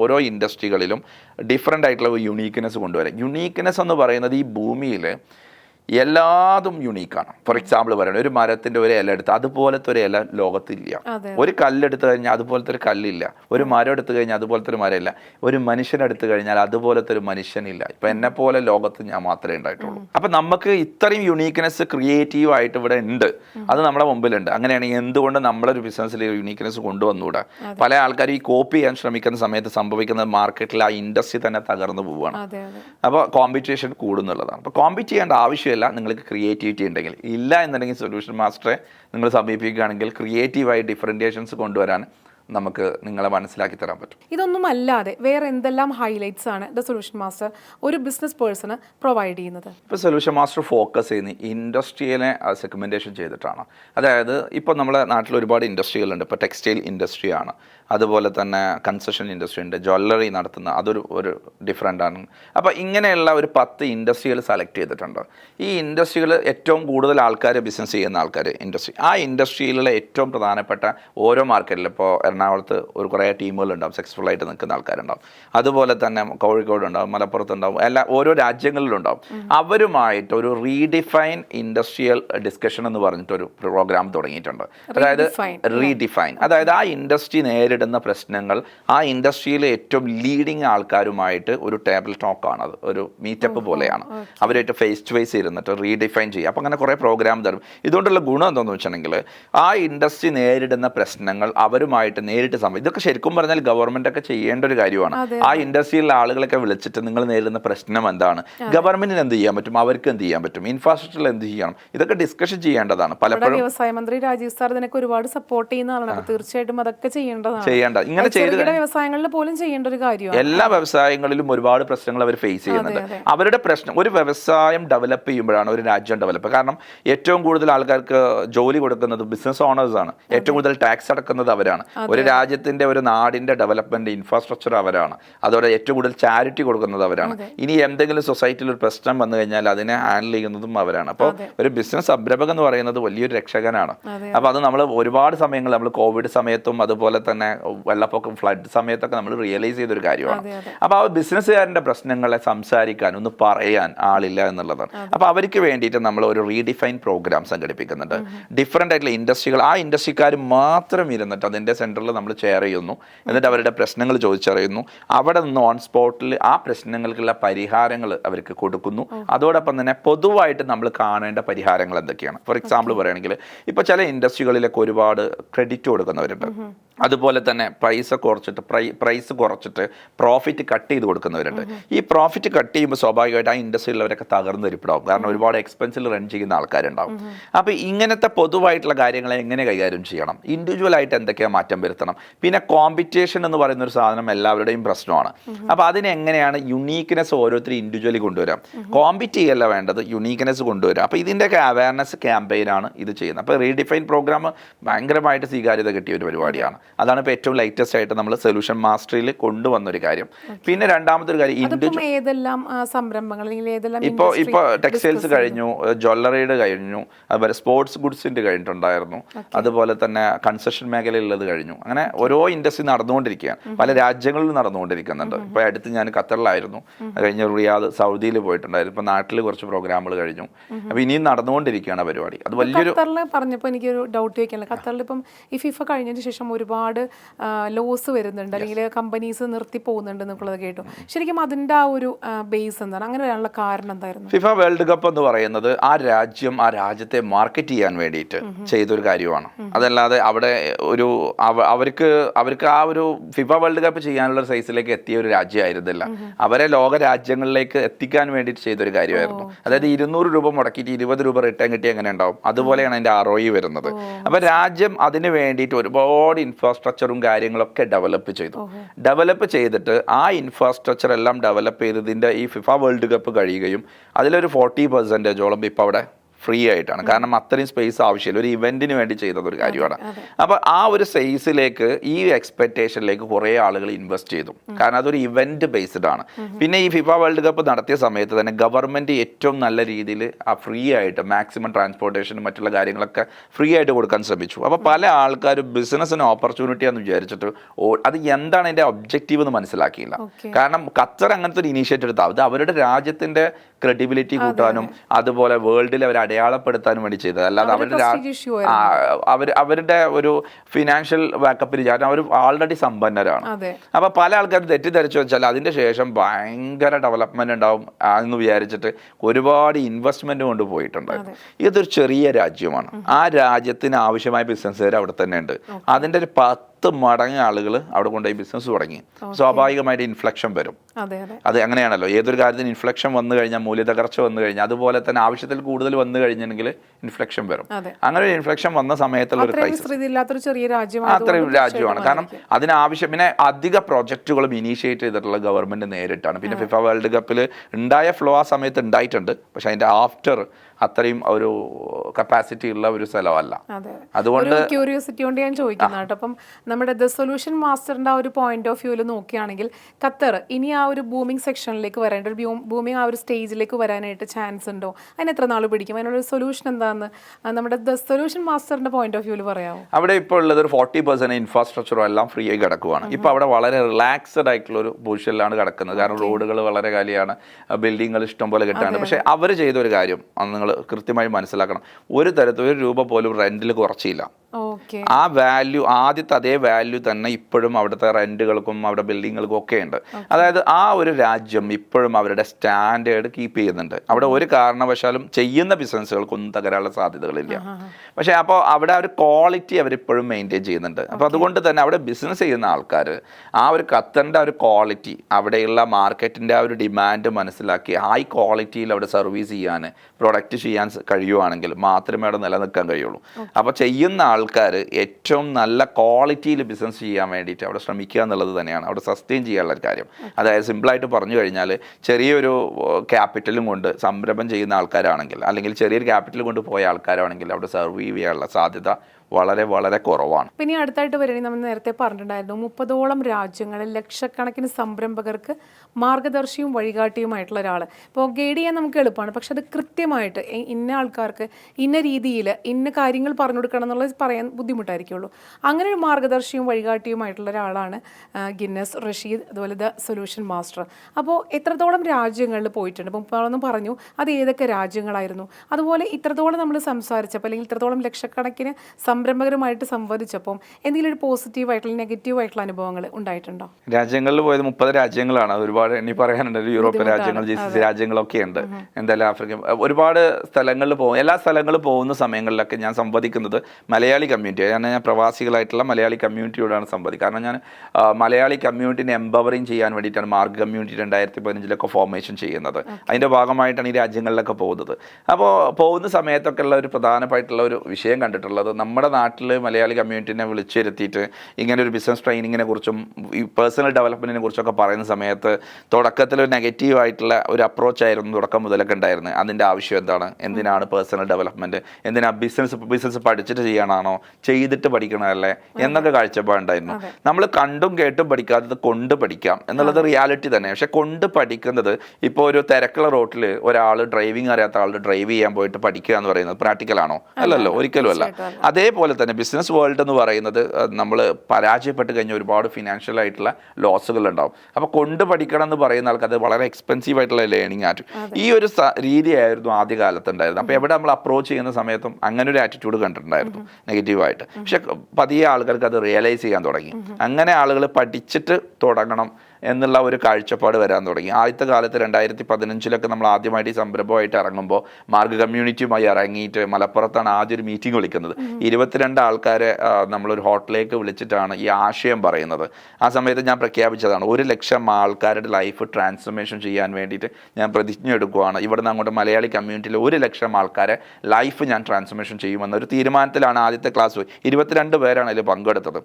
ഓരോ ഇൻഡസ്ട്രികളിലും ഡിഫറെന്റ് ആയിട്ടുള്ള യുണീക്ക്നെസ് കൊണ്ടുവരാം യുണീക്ക്നെസ് എന്ന് പറയുന്നത് ഈ ഭൂമിയിൽ എല്ലാതും യുണീക്കാണ് ഫോർ എക്സാമ്പിൾ പറയണ ഒരു മരത്തിന്റെ ഒരു ഇല എടുത്ത് അതുപോലത്തെ ഒരു ഇല ലോകത്തില്ല ഇല്ല ഒരു കല്ലെടുത്തു കഴിഞ്ഞാൽ അതുപോലത്തെ ഒരു കല്ലില്ല. ഒരു മരം എടുത്തു കഴിഞ്ഞാൽ അതുപോലത്തെ ഒരു മരമില്ല. ഒരു മനുഷ്യൻ എടുത്തു കഴിഞ്ഞാൽ അതുപോലത്തെ ഒരു മനുഷ്യനില്ല. ഇപ്പൊ എന്നെ പോലെ ലോകത്ത് ഞാൻ മാത്രമേ ഉണ്ടായിട്ടുള്ളൂ. അപ്പൊ നമുക്ക് ഇത്രയും യുണീക്ക്നെസ് ക്രിയേറ്റീവ് ആയിട്ട് ഇവിടെ ഉണ്ട്. അത് നമ്മുടെ മുമ്പിലുണ്ട്. അങ്ങനെയാണെങ്കിൽ എന്തുകൊണ്ട് നമ്മളൊരു ബിസിനസ്സിൽ യുണീക്ക്നെസ് കൊണ്ടുവന്നുകൂടാ പല ആൾക്കാരും ഈ കോപ്പി ചെയ്യാൻ ശ്രമിക്കുന്ന സമയത്ത് സംഭവിക്കുന്നത് മാർക്കറ്റിൽ ആ ഇൻഡസ്ട്രി തന്നെ തകർന്നു പോവുകയാണ്. അപ്പോൾ കോമ്പറ്റീഷൻ കൂടുന്നുള്ളതാണ്. അപ്പോൾ കോമ്പറ്റ് ചെയ്യേണ്ട ആവശ്യമില്ല. നിങ്ങൾക്ക് ക്രിയേറ്റിവിറ്റി ഉണ്ടെങ്കിൽ. ഇല്ല എന്നുണ്ടെങ്കിൽ സൊല്യൂഷൻ മാസ്റ്ററെ നിങ്ങൾ സമീപിക്കുകയാണെങ്കിൽ ക്രിയേറ്റീവായി ഡിഫറന്റേഷൻസ് കൊണ്ടുവരാൻ നമുക്ക് നിങ്ങളെ മനസ്സിലാക്കി തരാൻ പറ്റും. ഇതൊന്നും അല്ലാതെ വേറെ എന്തെല്ലാം ഹൈലൈറ്റ്സ് ആണ് ദ സൊല്യൂഷൻ മാസ്റ്റർ ഒരു ബിസിനസ് പേഴ്സണ് പ്രൊവൈഡ് ചെയ്യുന്നത്? ഇപ്പോൾ സൊല്യൂഷൻ മാസ്റ്റർ ഫോക്കസ് ചെയ്യുന്ന ഇൻഡസ്ട്രിയിലെ സെഗ്മെന്റേഷൻ ചെയ്തിട്ടാണ്. അതായത് ഇപ്പോൾ നമ്മുടെ നാട്ടിൽ ഒരുപാട് ഇൻഡസ്ട്രികളുണ്ട് ഇപ്പോൾ ടെക്സ്റ്റൈൽ ഇൻഡസ്ട്രിയാണ് അതുപോലെ തന്നെ കൺസ്ട്രക്ഷൻ ഇൻഡസ്ട്രി ഉണ്ട്. ജ്വല്ലറി നടത്തുന്ന അതൊരു ഒരു ഡിഫറെന്റ് ആണ്. അപ്പോൾ ഇങ്ങനെയുള്ള ഒരു പത്ത് ഇൻഡസ്ട്രികൾ സെലക്ട് ചെയ്തിട്ടുണ്ട്. ഈ ഇൻഡസ്ട്രികൾ ഏറ്റവും കൂടുതൽ ആൾക്കാർ ബിസിനസ് ചെയ്യുന്ന ആൾക്കാർ ഇൻഡസ്ട്രി ആ ഇൻഡസ്ട്രിയിലുള്ള ഏറ്റവും പ്രധാനപ്പെട്ട ഓരോ മാർക്കറ്റിൽ ഇപ്പോൾ എറണാകുളത്ത് ഒരു കുറേ ടീമുകളുണ്ടാവും സക്സസ്ഫുൾ ആയിട്ട് നിൽക്കുന്ന ആൾക്കാരുണ്ടാവും. അതുപോലെ തന്നെ കോഴിക്കോട് ഉണ്ടാവും മലപ്പുറത്ത് ഉണ്ടാവും എല്ലാ ഓരോ രാജ്യങ്ങളിലുണ്ടാവും അവരുമായിട്ട് ഒരു റീഡിഫൈൻ ഇൻഡസ്ട്രിയൽ ഡിസ്കഷൻ എന്ന് പറഞ്ഞിട്ട് ഒരു പ്രോഗ്രാം തുടങ്ങിയിട്ടുണ്ട്. അതായത് റീഡിഫൈൻ അതായത് ആ ഇൻഡസ്ട്രി നേരിടുന്ന പ്രശ്നങ്ങൾ ആ ഇൻഡസ്ട്രിയിലെ ഏറ്റവും ലീഡിങ് ആൾക്കാരുമായിട്ട് ഒരു ടേബിൾ ടോക്കാണ് അത് ഒരു മീറ്റപ്പ് പോലെയാണ്. അവരായിട്ട് ഫേസ് ടു ഫേസ് ഇരുന്നിട്ട് റീഡിഫൈൻ ചെയ്യുക. അപ്പോൾ അങ്ങനെ കുറേ പ്രോഗ്രാം തരും. ഇതുകൊണ്ടുള്ള ഗുണം എന്താണെന്ന് വെച്ചിട്ടുണ്ടെങ്കിൽ ആ ഇൻഡസ്ട്രി നേരിടുന്ന പ്രശ്നങ്ങൾ അവരുമായിട്ട് നേരിട്ട് സംഭവം ഇതൊക്കെ ശരിക്കും പറഞ്ഞാൽ ഗവൺമെന്റ് ഒക്കെ ചെയ്യേണ്ട ഒരു കാര്യമാണ്. ആ ഇൻഡസ്ട്രിയിലെ ആളുകളൊക്കെ വിളിച്ചിട്ട് നിങ്ങൾ നേരിടുന്ന പ്രശ്നം എന്താണ്? ഗവൺമെന്റിന് എന്ത് ചെയ്യാൻ പറ്റും? അവർക്ക് എന്ത് ചെയ്യാൻ പറ്റും? ഇൻഫ്രാസ്ട്രക്ചറിൽ എന്ത് ചെയ്യണം? ഇതൊക്കെ ഡിസ്കഷൻ ചെയ്യേണ്ടതാണ്. പലപ്പോഴും വ്യവസായ മന്ത്രി രാജീവ് സാർ ഇതിനൊക്കെ ഒരുപാട് സപ്പോർട്ട് ചെയ്യുന്ന ആളാണ്. തീർച്ചയായിട്ടും അതൊക്കെ ചെയ്യേണ്ടതാണ്. ചെയ്യേണ്ട. ഇങ്ങനെ ചെയ്ത് വ്യവസായങ്ങളിൽ പോലും ചെയ്യേണ്ട ഒരു കാര്യം എല്ലാ വ്യവസായങ്ങളിലും ഒരുപാട് പ്രശ്നങ്ങൾ അവർ ഫേസ് ചെയ്യുന്നുണ്ട്. അവരുടെ പ്രശ്നം ഒരു വ്യവസായം ഡെവലപ്പ് ചെയ്യുമ്പോഴാണ് ഒരു രാജ്യം ഡെവലപ്പ് കാരണം ഏറ്റവും കൂടുതൽ ആൾക്കാർക്ക് ജോലി കൊടുക്കുന്നത് ബിസിനസ് ഓണേഴ്സ് ആണ്. ഏറ്റവും കൂടുതൽ ടാക്സ് അടക്കുന്നത് അവരാണ്. ഒരു രാജ്യത്തിന്റെ ഒരു നാടിന്റെ ഡെവലപ്മെന്റ് ഇൻഫ്രാസ്ട്രക്ചർ അവരാണ്. അതോടെ ഏറ്റവും കൂടുതൽ ചാരിറ്റി കൊടുക്കുന്നത് അവരാണ്. ഇനി എന്തെങ്കിലും സൊസൈറ്റിയിൽ ഒരു പ്രശ്നം വന്നു കഴിഞ്ഞാൽ അതിനെ ഹാൻഡിൽ ചെയ്യുന്നതും അവരാണ്. അപ്പോൾ ഒരു ബിസിനസ് സംരംഭകം എന്ന് പറയുന്നത് വലിയൊരു രക്ഷകനാണ്. അപ്പോൾ അത്. നമ്മൾ ഒരുപാട് സമയങ്ങൾ നമ്മൾ കോവിഡ് സമയത്തും അതുപോലെ തന്നെ വെള്ളപ്പൊക്കം ഫ്ലഡ് സമയത്തൊക്കെ നമ്മൾ റിയലൈസ് ചെയ്തൊരു കാര്യമാണ്. അപ്പോൾ ആ ബിസിനസ്സുകാരന്റെ പ്രശ്നങ്ങളെ സംസാരിക്കാൻ ഒന്ന് പറയാൻ ആളില്ല എന്നുള്ളതാണ്. അപ്പോൾ അവർക്ക് വേണ്ടിയിട്ട് നമ്മൾ ഒരു റീഡിഫൈൻ പ്രോഗ്രാം സംഘടിപ്പിക്കുന്നുണ്ട്. ഡിഫറെന്റ് ആയിട്ടുള്ള ഇൻഡസ്ട്രികൾ ആ ഇൻഡസ്ട്രിക്കാർ മാത്രം ഇരുന്നിട്ട് അതിന്റെ സെന്ററിൽ നമ്മൾ ചെയർ ചെയ്യുന്നു. എന്നിട്ട് അവരുടെ പ്രശ്നങ്ങൾ ചോദിച്ചറിയുന്നു. അവിടെ നിന്ന് ഓൺ സ്പോട്ടിൽ ആ പ്രശ്നങ്ങൾക്കുള്ള പരിഹാരങ്ങൾ അവർക്ക് കൊടുക്കുന്നു. അതോടൊപ്പം തന്നെ പൊതുവായിട്ട് നമ്മൾ കാണേണ്ട പരിഹാരങ്ങൾ എന്തൊക്കെയാണ്? ഫോർ എക്സാമ്പിൾ പറയുകയാണെങ്കിൽ ഇപ്പോൾ ചില ഇൻഡസ്ട്രികളിലൊക്കെ ഒരുപാട് ക്രെഡിറ്റ് കൊടുക്കുന്നവരുണ്ട്. അതുപോലെ തന്നെ പൈസ കുറച്ചിട്ട് പ്രൈ പ്രൈസ് കുറച്ചിട്ട് പ്രോഫിറ്റ് കട്ട് ചെയ്ത് കൊടുക്കുന്നവരുണ്ട്. ഈ പ്രോഫിറ്റ് കട്ട് ചെയ്യുമ്പോൾ സ്വാഭാവികമായിട്ട് ആ ഇൻഡസ്ട്രിയിലുള്ളവരൊക്കെ തകർന്ന് ഇരിപ്പിടാവും. കാരണം ഒരുപാട് എക്സ്പെൻസിൽ റൺ ചെയ്യുന്ന ആൾക്കാരുണ്ടാവും. അപ്പോൾ ഇങ്ങനത്തെ പൊതുവായിട്ടുള്ള കാര്യങ്ങളെ എങ്ങനെ കൈകാര്യം ചെയ്യണം? ഇൻഡിവിജ്വൽ ആയിട്ട് എന്തൊക്കെയാണ് മാറ്റം വരുത്തണം? പിന്നെ കോമ്പറ്റീഷൻ എന്ന് പറയുന്ന ഒരു സാധനം എല്ലാവരുടെയും പ്രശ്നമാണ്. അപ്പോൾ അതിനെങ്ങനെയാണ് യുണീക്ക്നെസ് ഓരോരുത്തരും ഇൻഡിവിജ്വലി കൊണ്ടുവരാം? കോമ്പറ്റ് ചെയ്യല്ല വേണ്ടത് യുണീക്ക്നെസ് കൊണ്ടുവരാം. അപ്പോൾ ഇതിന്റെയൊക്കെ അവയർനെസ് ക്യാമ്പയിനാണ് ഇത് ചെയ്യുന്നത്. അപ്പോൾ റീഡിഫൈൻ പ്രോഗ്രാം ഭയങ്കരമായിട്ട് സ്വീകാര്യത കിട്ടിയ ഒരു പരിപാടിയാണ്. അതാണ് ഇപ്പോൾ ഏറ്റവും ലേറ്റസ്റ്റ് ആയിട്ട് നമ്മൾ സൊല്യൂഷൻ മാസ്റ്ററിയിൽ കൊണ്ടുവന്ന ഒരു കാര്യം പിന്നെ രണ്ടാമത്തെ ഒരു കാര്യം ഇൻഡിവിജ്വൽ ഏതെല്ലാം സംരംഭങ്ങൾ ഇപ്പോൾ ഇപ്പോൾ ടെക്സ്റ്റൈൽസ് കഴിഞ്ഞു ജ്വല്ലറിയുടെ കഴിഞ്ഞു അതുപോലെ സ്പോർട്സ് ഗുഡ്സിന്റെ കഴിഞ്ഞിട്ടുണ്ടായിരുന്നു. അതുപോലെ തന്നെ കൺസ്ട്രക്ഷൻ മേഖലയിലുള്ളത് കഴിഞ്ഞു. അങ്ങനെ ഓരോ ഇൻഡസ്ട്രി നടന്നുകൊണ്ടിരിക്കുകയാണ്. പല രാജ്യങ്ങളിലും നടന്നുകൊണ്ടിരിക്കുന്നുണ്ട്. ഇപ്പോൾ അടുത്ത് ഞാൻ ഖത്തറിലായിരുന്നു. കഴിഞ്ഞ റിയാദ് സൗദിയിൽ പോയിട്ടുണ്ടായിരുന്നു. ഇപ്പോൾ നാട്ടിൽ കുറച്ച് പ്രോഗ്രാമുകൾ കഴിഞ്ഞു. അപ്പോൾ ഇനിയും നടന്നുകൊണ്ടിരിക്കുകയാണ് പരിപാടി. അത് വലിയൊരു ഖത്തറിൽ പറഞ്ഞപ്പോൾ എനിക്കൊരു ഡൗട്ട് ചോദിക്കാനില്ല ഖത്തറിൽ ഇപ്പം ഈ ഫിഫ കഴിഞ്ഞതിന് ശേഷം ഒരുപാട് ലോസ് വരുന്നുണ്ട്. അല്ലെങ്കിൽ കമ്പനീസ് നിർത്തി പോകുന്നുണ്ട് എന്നുള്ളത് കേട്ടു. ശരിക്കും അതിന്റെ ആ ഒരു ബേസ് എന്താണ്? അങ്ങനെ വരാനുള്ള കാരണം എന്തായിരുന്നു? ഫിഫ വേൾഡ് കപ്പ് എന്ന് പറയുന്നത് ആ രാജ്യം ആ രാജ്യത്തെ മാർക്കറ്റ് ചെയ്യാൻ വേണ്ടിയിട്ട് ചെയ്തൊരു കാര്യമാണ്. അതല്ലാതെ അവിടെ ഒരു അവർക്ക് അവർക്ക് ആ ഒരു ഫിഫ വേൾഡ് കപ്പ് ചെയ്യാനുള്ള സൈസിലേക്ക് എത്തിയ ഒരു രാജ്യമായിരുന്നില്ല. അവരെ ലോക രാജ്യങ്ങളിലേക്ക് എത്തിക്കാൻ വേണ്ടിയിട്ട് ചെയ്തൊരു കാര്യമായിരുന്നു. അതായത് ഇരുന്നൂറ് രൂപ മുടക്കിയിട്ട് ഇരുപത് രൂപ റിട്ടേൺ കിട്ടി എങ്ങനെ ഉണ്ടാവും അതുപോലെയാണ് അതിന്റെ ആർ വരുന്നത്. അപ്പൊ രാജ്യം അതിന് വേണ്ടിയിട്ട് ഒരുപാട് ഇൻഫ്രാസ്ട്രക്ചറും കാര്യങ്ങളൊക്കെ ഡെവലപ്പ് ചെയ്തു. ഡെവലപ്പ് ചെയ്തിട്ട് ആ ഇൻഫ്രാസ്ട്രക്ചർ എല്ലാം ഡെവലപ്പ് ചെയ്തതിന്റെ ഈ ഫിഫ വേൾഡ് കപ്പ് കഴിയുകയും അതിലൊരു ഫോർട്ടി പെർസെന്റേജോളം ഇപ്പോൾ അവിടെ ഫ്രീ ആയിട്ടാണ് കാരണം അത്രയും സ്പേസ് ആവശ്യമില്ല. ഒരു ഇവന്റിന് വേണ്ടി ചെയ്തത് ഒരു കാര്യമാണ്. അപ്പോൾ ആ ഒരു സൈസിലേക്ക് ഈ എക്സ്പെക്ടേഷനിലേക്ക് കുറേ ആളുകൾ ഇൻവെസ്റ്റ് ചെയ്തു. കാരണം അതൊരു ഇവന്റ് ബേസ്ഡ് ആണ്. പിന്നെ ഈ ഫിഫ വേൾഡ് കപ്പ് നടത്തിയ സമയത്ത് തന്നെ ഗവൺമെന്റ് ഏറ്റവും നല്ല രീതിയിൽ ആ ഫ്രീ ആയിട്ട് മാക്സിമം ട്രാൻസ്പോർട്ടേഷനും മറ്റുള്ള കാര്യങ്ങളൊക്കെ ഫ്രീ ആയിട്ട് കൊടുക്കാൻ ശ്രമിച്ചു. അപ്പോൾ പല ആൾക്കാരും ബിസിനസ്സിന് ഓപ്പർച്യൂണിറ്റി എന്ന് വിചാരിച്ചിട്ട് അത് എന്താണ് അതിന്റെ ഒബ്ജക്റ്റീവ് എന്ന് മനസ്സിലാക്കിയില്ല. കാരണം ഖത്തർ അങ്ങനത്തെ ഒരു ഇനീഷ്യേറ്റീവ് എടുത്താൽ അത് അവരുടെ രാജ്യത്തിന്റെ ക്രെഡിബിലിറ്റി കൂട്ടാനും അതുപോലെ വേൾഡിൽ അവരെ അടയാളപ്പെടുത്താനും വേണ്ടി ചെയ്തത്. അല്ലാതെ അവരുടെ അവർ അവരുടെ ഒരു ഫിനാൻഷ്യൽ ബാക്കപ്പിൽ കാരണം അവർ ഓൾറെഡി സമ്പന്നരാണ്. അപ്പൊ പല ആൾക്കാരും തെറ്റിദ്ധരിച്ചു വെച്ചാൽ അതിന്റെ ശേഷം ഭയങ്കര ഡെവലപ്മെന്റ് ഉണ്ടാവും എന്ന് വിചാരിച്ചിട്ട് ഒരുപാട് ഇൻവെസ്റ്റ്മെന്റ് കൊണ്ട് പോയിട്ടുണ്ട്. ഇതൊരു ചെറിയ രാജ്യമാണ്. ആ രാജ്യത്തിന് ആവശ്യമായ ബിസിനസ്സുകാർ അവിടെ തന്നെ ഉണ്ട് അതിന്റെ ഒരു പത്ത് മടങ്ങ് ആളുകൾ അവിടെ കൊണ്ടുപോയി ബിസിനസ് തുടങ്ങി. സ്വാഭാവികമായിട്ട് ഇൻഫ്ലക്ഷൻ വരും. അതെ അങ്ങനെയാണല്ലോ. ഏതൊരു കാര്യത്തിന് ഇൻഫ്ലക്ഷൻ വന്നു കഴിഞ്ഞാൽ മൂല്യതകർച്ച വന്നു കഴിഞ്ഞാൽ അതുപോലെ തന്നെ ആവശ്യത്തിൽ കൂടുതൽ വന്നു കഴിഞ്ഞെങ്കിൽ ഇൻഫ്ലക്ഷൻ വരും. അങ്ങനെ ഒരു ഇൻഫ്ലക്ഷൻ വന്ന സമയത്തുള്ള ഒരു അത്രയും രാജ്യമാണ്. കാരണം അതിനാവശ്യം പിന്നെ അധിക പ്രോജക്റ്റുകളും ഇനീഷ്യേറ്റ് ചെയ്തിട്ടുള്ള ഗവൺമെന്റ് നേരിട്ടാണ്. പിന്നെ ഫിഫ വേൾഡ് കപ്പിൽ ഉണ്ടായ ഫ്ലോ ആ സമയത്ത് ഉണ്ടായിട്ടുണ്ട്. പക്ഷെ അതിന്റെ ആഫ്റ്റർ അത്രയും ഒരു കപ്പാസിറ്റി ഉള്ള ഒരു സ്ഥലമല്ല. അതെ. അതുകൊണ്ട് ക്യൂരിയോസിറ്റി കൊണ്ട് ഞാൻ ചോദിക്കുന്ന കേട്ടോ. അപ്പം നമ്മുടെ ദ സൊല്യൂഷൻ മാസ്റ്ററിന്റെ ആ ഒരു പോയിന്റ് ഓഫ് വ്യൂവിൽ നോക്കുകയാണെങ്കിൽ ഖത്തർ ഇനി ആ ഒരു ബൂമിംഗ് സെക്ഷനിലേക്ക് വരേണ്ട ഒരു ബൂമിംഗ് ആ ഒരു സ്റ്റേജിലേക്ക് വരാനായിട്ട് ചാൻസ് ഉണ്ടോ? അതിന് എത്ര നാൾ പിടിക്കും? അതിനുള്ള സൊല്യൂഷൻ എന്താന്ന്? നമ്മുടെ ദ സൊല്യൂഷൻ മാസ്റ്ററിന്റെ പോയിന്റ് ഓഫ് വ്യൂവിൽ പറയാമോ അവിടെ ഇപ്പോൾ ഉള്ളത് ഒരു ഫോർട്ടി പെർസെന്റ് ഇൻഫ്രാസ്ട്രക്ചറും എല്ലാം ഫ്രീ ആയി കിടക്കുവാണ്. ഇപ്പൊ അവിടെ വളരെ റിലാക്സ്ഡ് ആയിട്ടുള്ള ഒരു പൊസിഷനിലാണ് കിടക്കുന്നത്. കാരണം റോഡുകൾ വളരെ കാലിയാണ് ബിൽഡിങ്ങുകൾ ഇഷ്ടംപോലെ കിട്ടാണ്ട് പക്ഷെ അവർ ചെയ്ത ഒരു കാര്യം അന്ന് നിങ്ങൾ കൃത്യമായി മനസ്സിലാക്കണം. ഒരു തരത്തിൽ ഒരു രൂപ പോലും റെന്റിൽ കുറച്ചില്ല. ആ വാല്യൂ ആദ്യത്തെ അതേ വാല്യൂ തന്നെ ഇപ്പോഴും അവിടുത്തെ റെന്റുകൾക്കും അവിടെ ബിൽഡിങ്ങുകൾക്കും ഒക്കെ ഉണ്ട്. അതായത് ആ ഒരു രാജ്യം ഇപ്പോഴും അവരുടെ സ്റ്റാൻഡേർഡ് കീപ്പ് ചെയ്യുന്നുണ്ട്. അവിടെ ഒരു കാരണവശാലും ചെയ്യുന്ന ബിസിനസ്സുകൾക്കൊന്നും തകരാനുള്ള സാധ്യതകളില്ല. പക്ഷേ അപ്പോൾ അവിടെ ആ ഒരു ക്വാളിറ്റി അവരിപ്പോഴും മെയിന്റെയിൻ ചെയ്യുന്നുണ്ട്. അപ്പോൾ അതുകൊണ്ട് തന്നെ അവിടെ ബിസിനസ് ചെയ്യുന്ന ആൾക്കാർ ആ ഒരു കത്തന്റെ ഒരു ക്വാളിറ്റി അവിടെയുള്ള മാർക്കറ്റിന്റെ ആ ഒരു ഡിമാൻഡ് മനസ്സിലാക്കി ഹൈ ക്വാളിറ്റിയിൽ അവിടെ സർവീസ് ചെയ്യാൻ പ്രൊഡക്റ്റ് ചെയ്യാൻ കഴിയുവാണെങ്കിൽ മാത്രമേ അവിടെ നിലനിൽക്കാൻ കഴിയുള്ളൂ. അപ്പോൾ ചെയ്യുന്ന ആൾക്കാർ ഏറ്റവും നല്ല ക്വാളിറ്റിയിൽ ബിസിനസ് ചെയ്യാൻ വേണ്ടിയിട്ട് അവിടെ ശ്രമിക്കുക എന്നുള്ളത് തന്നെയാണ്. അവിടെ സസ്റ്റെയിൻ ചെയ്യാനുള്ള കാര്യം. അതായത് സിമ്പിളായിട്ട് പറഞ്ഞു കഴിഞ്ഞാൽ ചെറിയൊരു ക്യാപിറ്റലും കൊണ്ട് സംരംഭം ചെയ്യുന്ന ആൾക്കാരാണെങ്കിൽ അല്ലെങ്കിൽ ചെറിയൊരു ക്യാപിറ്റൽ കൊണ്ട് പോയ ആൾക്കാരാണെങ്കിൽ അവിടെ സർവീവ് ചെയ്യാനുള്ള സാധ്യത വളരെ വളരെ കുറവാണ്. പിന്നെ അടുത്തായിട്ട് വരികയാണെങ്കിൽ നമ്മൾ നേരത്തെ പറഞ്ഞിട്ടുണ്ടായിരുന്നു മുപ്പതോളം രാജ്യങ്ങളിൽ ലക്ഷക്കണക്കിന് സംരംഭകർക്ക് മാർഗദർശിയും വഴികാട്ടിയുമായിട്ടുള്ള ഒരാൾ ഇപ്പോൾ ഗൈഡ് ചെയ്യാൻ നമുക്ക് എളുപ്പമാണ് പക്ഷെ അത് കൃത്യമായിട്ട് ഇന്ന ആൾക്കാർക്ക് ഇന്ന രീതിയിൽ ഇന്ന കാര്യങ്ങൾ പറഞ്ഞു കൊടുക്കണം എന്നുള്ളത് പറയാൻ ബുദ്ധിമുട്ടായിരിക്കുള്ളൂ. അങ്ങനെ ഒരു മാർഗദർശിയും വഴികാട്ടിയുമായിട്ടുള്ള ഒരാളാണ് ഗിന്നസ് റഷീദ് അതുപോലെ ദ സൊല്യൂഷൻ മാസ്റ്റർ. അപ്പോൾ എത്രത്തോളം രാജ്യങ്ങളിൽ പോയിട്ടുണ്ട്? ഇപ്പം ഇപ്പോഴൊന്നും പറഞ്ഞു അത് ഏതൊക്കെ രാജ്യങ്ങളായിരുന്നു? അതുപോലെ ഇത്രത്തോളം നമ്മൾ സംസാരിച്ചപ്പോൾ അല്ലെങ്കിൽ ഇത്രത്തോളം ലക്ഷക്കണക്കിന് സംരംഭകരുമായിട്ട് സംവദിച്ചപ്പം എന്തെങ്കിലും ഒരു പോസിറ്റീവ് ആയിട്ടുള്ള നെഗറ്റീവ് ആയിട്ടുള്ള അനുഭവങ്ങൾ ഉണ്ടായിട്ടുണ്ടോ? രാജ്യങ്ങളിൽ പോയത് മുപ്പത് രാജ്യങ്ങളാണ്. ഒരുപാട് എണ്ണി പറയാനുണ്ട് യൂറോപ്യൻ രാജ്യങ്ങൾ ജി സി സി രാജ്യങ്ങളൊക്കെ ഉണ്ട്. എന്തായാലും ആഫ്രിക്ക ഒരുപാട് സ്ഥലങ്ങളിൽ പോകും. എല്ലാ സ്ഥലങ്ങളിൽ പോകുന്ന സമയങ്ങളിലൊക്കെ ഞാൻ സംവദിക്കുന്നത് മലയാളി കമ്മ്യൂണിറ്റി കാരണം ഞാൻ പ്രവാസികളായിട്ടുള്ള മലയാളി കമ്മ്യൂണിറ്റിയോടാണ് സംവദിക്കുക. കാരണം ഞാൻ മലയാളി കമ്മ്യൂണിറ്റിനെ എംപവറിങ് ചെയ്യാൻ വേണ്ടിയിട്ടാണ് മാർഗ് കമ്മ്യൂണിറ്റി രണ്ടായിരത്തി പതിനഞ്ചിലൊക്കെ ഫോർമേഷൻ ചെയ്യുന്നത് അതിന്റെ ഭാഗമായിട്ടാണ് ഈ രാജ്യങ്ങളിലൊക്കെ പോകുന്നത്. അപ്പോൾ പോകുന്ന സമയത്തൊക്കെ ഉള്ള ഒരു പ്രധാനമായിട്ടുള്ള ഒരു വിഷയം കണ്ടിട്ടുള്ളത് നമ്മുടെ നാട്ടിൽ മലയാളി കമ്മ്യൂണിറ്റിനെ വിളിച്ചിരുത്തിയിട്ട് ഇങ്ങനെ ഒരു ബിസിനസ് ട്രെയിനിങ്ങിനെ കുറിച്ചും ഈ പേഴ്സണൽ ഡെവലപ്മെന്റിനെ കുറിച്ചൊക്കെ പറയുന്ന സമയത്ത് തുടക്കത്തിൽ ഒരു നെഗറ്റീവ് ആയിട്ടുള്ള ഒരു അപ്രോച്ച് ആയിരുന്നു തുടക്കം മുതലൊക്കെ ഉണ്ടായിരുന്നത്. അതിന്റെ ആവശ്യം എന്താണ്? എന്തിനാണ് പേഴ്സണൽ ഡെവലപ്മെന്റ് എന്തിനാണ് ബിസിനസ് ബിസിനസ് പഠിച്ചിട്ട് ചെയ്യാനാണോ? ചെയ്തിട്ട് പഠിക്കണമല്ലേ എന്നൊക്കെ കാഴ്ചപ്പാടുണ്ടായിരുന്നു. നമ്മൾ കണ്ടും കേട്ടും പഠിക്കാത്തത് കൊണ്ട് പഠിക്കാം എന്നുള്ളത് റിയാലിറ്റി തന്നെ. പക്ഷെ കൊണ്ട് പഠിക്കുന്നത് ഇപ്പോൾ ഒരു തിരക്കുള്ള റോട്ടിൽ ഒരാൾ ഡ്രൈവിംഗ് അറിയാത്ത ആൾ ഡ്രൈവ് ചെയ്യാൻ പോയിട്ട് പഠിക്കുക എന്ന് പറയുന്നത് പ്രാക്ടിക്കൽ ആണോ? അല്ലല്ലോ ഒരിക്കലും അല്ല. അതേപോലെ തന്നെ ബിസിനസ് വേൾഡ് എന്ന് പറയുന്നത് നമ്മൾ പരാജയപ്പെട്ട് കഴിഞ്ഞ ഒരുപാട് ഫിനാൻഷ്യൽ ആയിട്ടുള്ള ലോസുകൾ ഉണ്ടാവും. അപ്പോൾ കൊണ്ട് പഠിക്കണം എന്ന് പറയുന്ന ആൾക്ക് അത് വളരെ എക്സ്പെൻസീവ് ആയിട്ടുള്ള ലേണിംഗ് ആയിട്ട്. ഈ ഒരു രീതിയായിരുന്നു ആദ്യ കാലത്ത് ഉണ്ടായിരുന്നത് അപ്പോൾ എവിടെ നമ്മൾ അപ്രോച്ച് ചെയ്യുന്ന സമയത്തും അങ്ങനെ ഒരു ആറ്റിറ്റ്യൂഡ് കണ്ടിട്ടുണ്ടായിരുന്നു. നെഗറ്റീവായിട്ട്. പക്ഷെ പതിയെ ആൾക്കാർക്ക് അത് റിയലൈസ് ചെയ്യാൻ തുടങ്ങി. അങ്ങനെ ആളുകൾ പഠിച്ചിട്ട് തുടങ്ങണം. എന്നുള്ള ഒരു കാഴ്ചപ്പാട് വരാൻ തുടങ്ങി. ആദ്യത്തെ കാലത്ത് രണ്ടായിരത്തി പതിനഞ്ചിലൊക്കെ നമ്മൾ ആദ്യമായിട്ട് ഈ സംരംഭമായിട്ട് ഇറങ്ങുമ്പോൾ മാർഗ കമ്മ്യൂണിറ്റിയുമായി ഇറങ്ങിയിട്ട് മലപ്പുറത്താണ് ആദ്യം ഒരു മീറ്റിംഗ് വിളിക്കുന്നത്. ഇരുപത്തിരണ്ട് ആൾക്കാരെ നമ്മളൊരു ഹോട്ടലിലേക്ക് വിളിച്ചിട്ടാണ് ഈ ആശയം പറയുന്നത്. ആ സമയത്ത് ഞാൻ പ്രഖ്യാപിച്ചതാണ് ഒരു ലക്ഷം ആൾക്കാരുടെ ലൈഫ് ട്രാൻസ്ഫർമേഷൻ ചെയ്യാൻ വേണ്ടിയിട്ട് ഞാൻ പ്രതിജ്ഞ എടുക്കുകയാണ് ഇവിടുന്ന് അങ്ങോട്ട് മലയാളി കമ്മ്യൂണിറ്റിയിൽ ഒരു ലക്ഷം ആൾക്കാരെ ലൈഫ് ഞാൻ ട്രാൻസ്ഫർമേഷൻ ചെയ്യുമെന്ന ഒരു തീരുമാനത്തിലാണ് ആദ്യത്തെ ക്ലാസ്. ഇരുപത്തിരണ്ട് പേരാണ് അതിൽ പങ്കെടുത്തത്.